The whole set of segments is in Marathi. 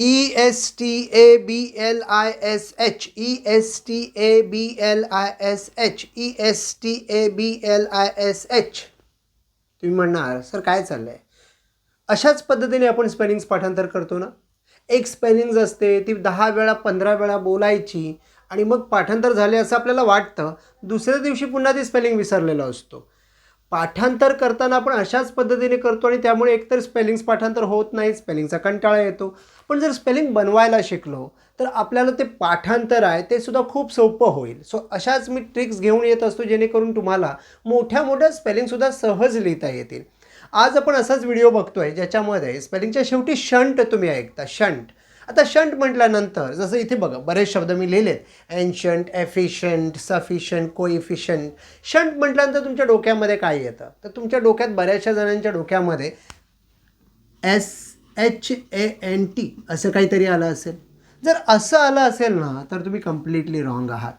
E S T A B L I S H E S T A B L I S H E S T A B L I S H तुम्ही म्हणणार सर काय चाललं आहे अशाच पद्धतीने आपण स्पेलिंग्स पाठांतर करतो ना. एक स्पेलिंग्ज असते ती दहा वेळा पंधरा वेळा बोलायची आणि मग पाठांतर झाले असं आपल्याला वाटतं. दुसऱ्या दिवशी पुन्हा ती स्पेलिंग विसरलेला असतो. पाठांतर करताना आपण अशाच पद्धतीने करतो आणि त्यामुळे एकतर स्पेलिंग्स पाठांतर होत नाही स्पेलिंगचा कंटाळा येतो. पण जर स्पेलिंग बनवायला शिकलो तर आपल्याला ते पाठांतर आहे ते सुद्धा खूप सोपं होईल. सो अशाच मी ट्रिक्स घेऊन येत असतो जेणेकरून तुम्हाला मोठ्या मोठ्या स्पेलिंगसुद्धा सहज लिहिता येतील. आज आपण असाच व्हिडिओ बघतोय ज्याच्यामध्ये स्पेलिंगच्या शेवटी शंट तुम्ही ऐकता शंट आता शंट म्हटल्यानंतर जसं इथे बघा बरेच शब्द मी लिहिलेत. Ancient efficient sufficient coefficient shunt म्हटल्यानंतर तुमच्या डोक्यामध्ये काय येतं? तर तुमच्या डोक्यात बऱ्याचशा जणांच्या डोक्यामध्ये S H A N T असं काहीतरी आलं असेल. जर असं आलं असेल ना तर तुम्ही कम्प्लिटली रॉंग आहात.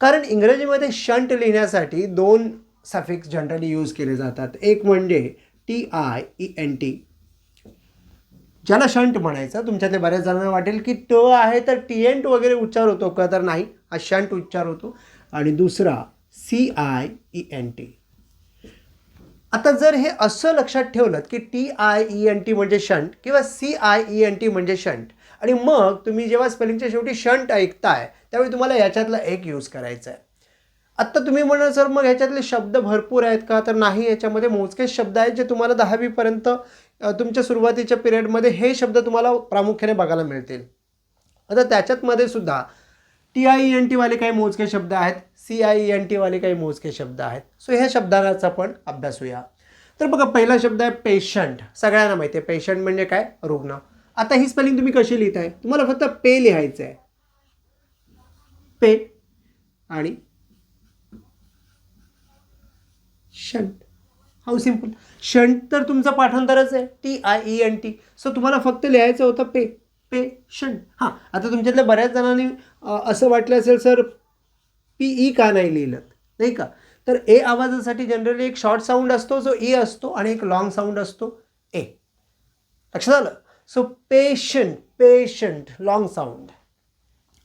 कारण इंग्रजीमध्ये शंट लिहिण्यासाठी दोन सफिक्स जनरली यूज केले जातात. एक म्हणजे T I E N T ज्याला शंट म्हणायचं तुमच्यातले बऱ्याच जणांना वाटेल की ट आहे तर टी एंट वगैरे उच्चार होतो का तर नाही. हा शंट उच्चार होतो. आणि दुसरा C I E N T. आता जर हे असं लक्षात ठेवलं की T I E N T म्हणजे शंट किंवा C I E N T म्हणजे शंट आणि मग तुम्ही जेव्हा स्पेलिंगच्या शेवटी शंट ऐकताय त्यावेळी तुम्हाला याच्यातला एक यूज करायचा आहे. आत्ता तुम्ही म्हणाल सर मग ह्याच्यातले शब्द भरपूर आहेत का? तर नाही याच्यामध्ये मोजकेच शब्द आहेत जे तुम्हाला दहावीपर्यंत तुमच्या सुरुवातीच्या पिरियडमध्ये हे शब्द तुम्हाला प्रामुख्याने बघायला मिळतील. आता त्याच्यातमध्ये सुद्धा टी आय ई एन टीवाले काही मोजके शब्द आहेत सी आय ई एन टीवाले काही मोजके शब्द आहेत. सो ह्या शब्दांचा पण अभ्यासूया. तर बघा पहिला शब्द आहे पेशंट सगळ्यांना माहिती आहे पेशंट म्हणजे काय? रुग्ण. आता ही स्पेलिंग तुम्ही कशी लिहिताय? तुम्हाला फक्त पे लिहायचं आहे पे आणि शंट. How simple. शंट तर तुमचं पाठांतरच आहे. T I E N T so तुम्हाला फक्त लिहायचं होतं पे पे शंट हां आता तुमच्यातल्या बऱ्याच जणांनी असं वाटलं असेल सर पी ई का नाही लिहिलं नाही का? तर ए आवाजासाठी जनरली एक शॉर्ट साऊंड असतो जो ई असतो आणि एक लॉंग साऊंड असतो ए. लक्षात आलं? So patient patient long sound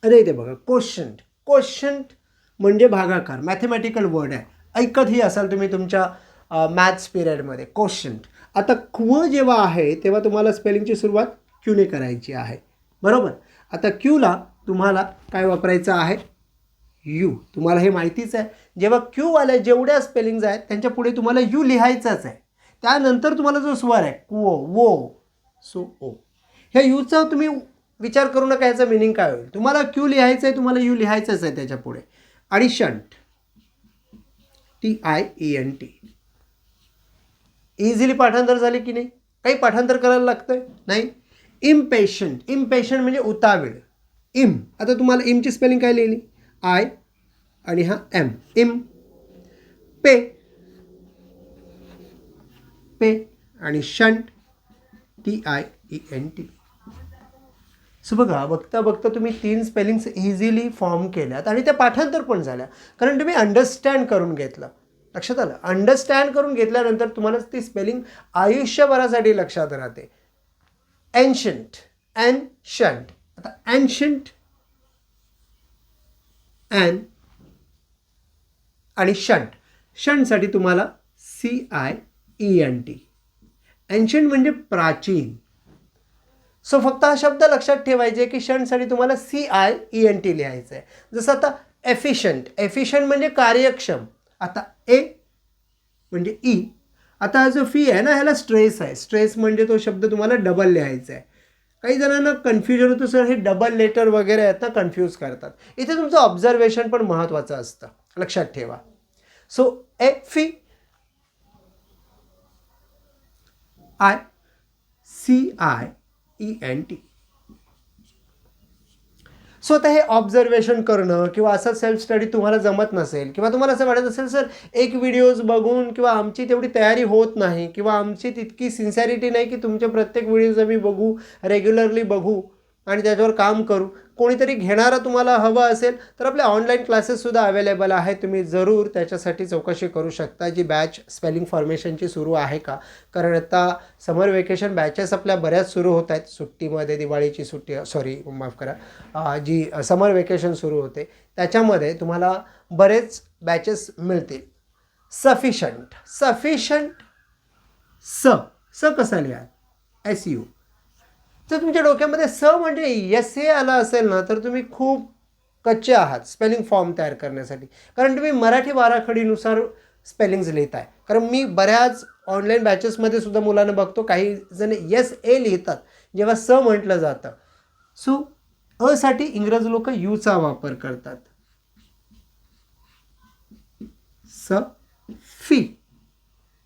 अरे ते बघा क्वेश्चंट क्वेश्चंट म्हणजे भागाकार मॅथमॅटिकल वर्ड आहे. ऐकतही असाल तुम्ही तुमच्या मॅथ्स पिरियडमध्ये क्वेश्चंट आता क्व जेव्हा आहे तेव्हा तुम्हाला स्पेलिंगची सुरुवात क्यूने करायची आहे. बरोबर? आता क्यूला तुम्हाला काय वापरायचं आहे? यू तुम्हाला हे माहितीच आहे. जेव्हा क्यूवाल्या जेवढ्या स्पेलिंग्ज आहेत त्यांच्या पुढे तुम्हाला यू लिहायचाच आहे. त्यानंतर तुम्हाला जो स्वर आहे कुओ वो सो ओ. ह्या यूचा तुम्ही विचार करू नका याचं मिनिंग काय होईल? तुम्हाला क्यू लिहायचं आहे तुम्हाला यू लिहायचंच आहे त्याच्या पुढे. आणि shunt T I E N T easily पाठांतर झाले की नाही? काही पाठांतर करायला लागतंय? नाही. इम्पेशंट इम्पेशंट म्हणजे उतावीळ. इम आता तुम्हाला इमची स्पेलिंग काय लिहिली? आय आणि हा एम इम पे पे आणि shunt T I E N T so बघा बघता बघता तुम्ही तीन स्पेलिंग्स इझिली फॉर्म केल्यात आणि त्या पाठांतर पण झाल्या. कारण तुम्ही अंडरस्टँड करून घेतलं. लक्षात आलं? अंडरस्टँड करून घेतल्यानंतर तुम्हाला ती स्पेलिंग आयुष्यभरासाठी लक्षात राहते. एन्शंट अँड शंट आता अँशंट अँड आणि शंट शंटसाठी तुम्हाला C I E N T ancient म्हणजे प्राचीन. सो फक्त हा शब्द लक्षात ठेवायचे की शंटसाठी तुम्हाला C I E N T लिहायचं आहे जसं आता एफिशंट एफिशंट म्हणजे कार्यक्षम. आता ए म्हणजे ई आता जो फी आहे ना ह्याला स्ट्रेस आहे. स्ट्रेस म्हणजे तो शब्द तुम्हाला डबल लिहायचा आहे. काही जणांना कन्फ्युजन होतं सर हे डबल लेटर वगैरे आहेत ना कन्फ्यूज करतात. इथे तुमचं ऑब्झर्वेशन पण महत्त्वाचं असतं. लक्षात ठेवा. सो ए fee I C I E N T so आता हे ऑब्झर्वेशन करणं किंवा असं सेल्फ स्टडी तुम्हाला जमत नसेल किंवा तुम्हाला असं वाटत असेल सर एक व्हिडिओज बघून किंवा आमची तेवढी तयारी होत नाही किंवा आमची तितकी सिन्सॅरिटी नाही की तुमचे प्रत्येक व्हिडिओज आम्ही बघू रेग्युलरली बघू. आणि त्याच्यावर काम करू. कोणीतरी घेणारा तुम्हाला हवं असेल तर आपले ऑनलाईन क्लासेससुद्धा अवेलेबल आहे तुम्ही जरूर त्याच्यासाठी चौकशी करू शकता जी बॅच स्पेलिंग फॉर्मेशनची सुरू आहे का? कारण आता समर वेकेशन बॅचेस आपल्या बऱ्याच सुरू होत आहेत. सुट्टीमध्ये दिवाळीची सुट्टी सॉरी माफ करा. जी समर वेकेशन सुरू होते त्याच्यामध्ये तुम्हाला बरेच बॅचेस मिळतील. सफिशंट सफिशंट स. स कसा लिहा एस यू जर तुमच्या डोक्यामध्ये स म्हणजे यस हे आलं असेल ना तर तुम्ही खूप कच्चे आहात स्पेलिंग फॉर्म तयार करण्यासाठी. कारण तुम्ही मराठी वाराखडीनुसार स्पेलिंग्ज लिहित आहे कारण मी बऱ्याच ऑनलाईन बॅचेसमध्ये सुद्धा मुलांना बघतो काही जण यस ए लिहितात जेव्हा स म्हटलं जातं. सो असाठी इंग्रज लोक यूचा वापर करतात. स फी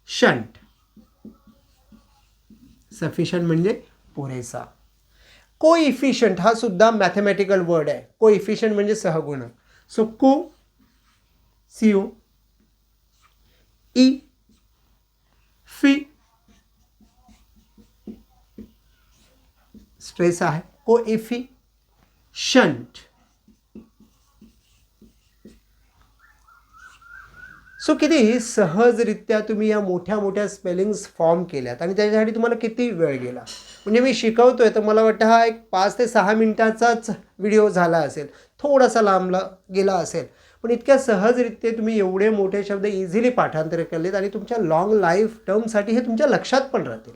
शंट. सफिशंट म्हणजे पुरेसा. को इफिशियंट हा सुद्धा मॅथमॅटिकल वर्ड आहे. को इफिशियंट म्हणजे सहगुणक so co C U E fee stress आहे. को इफी शंट सो किती सहजरित्या तुम्ही या मोठ्या मोठ्या स्पेलिंग्स फॉर्म केल्यात आणि त्याच्यासाठी तुम्हाला किती वेळ गेला? म्हणजे मी शिकवतो आहे तर मला वाटतं हा एक पाच ते सहा मिनटाचाच व्हिडिओ झाला असेल. थोडासा लांबला गेला असेल. पण इतक्या सहजरित्या तुम्ही एवढे मोठे शब्द इझिली पाठांतर केलेत आणि तुमच्या लॉंग लाईफ टर्मसाठी हे तुमच्या लक्षात पण राहतील.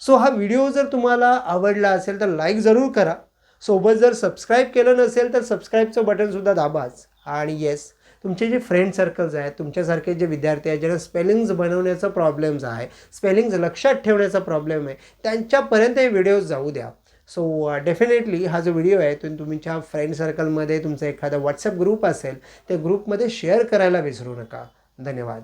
सो हा व्हिडिओ जर तुम्हाला आवडला असेल तर लाईक जरूर करा. सोबत जर सबस्क्राईब केलं नसेल तर सबस्क्राईबचं बटनसुद्धा दाबाच. आणि येस तुमचे जे फ्रेंड सर्कल्स आहेत तुमच्यासारखे जे विद्यार्थी आहेत ज्यांना स्पेलिंग्ज बनवण्याचा प्रॉब्लेम्स आहे स्पेलिंग्ज लक्षात ठेवण्याचा प्रॉब्लेम आहे त्यांच्यापर्यंत हे व्हिडिओज जाऊ द्या. सो डेफिनेटली uh, हा जो व्हिडिओ आहे तो तुमच्या फ्रेंड सर्कलमध्ये तुमचा एखादा व्हॉट्सअप ग्रुप असेल त्या ग्रुपमध्ये शेअर करायला विसरू नका. धन्यवाद.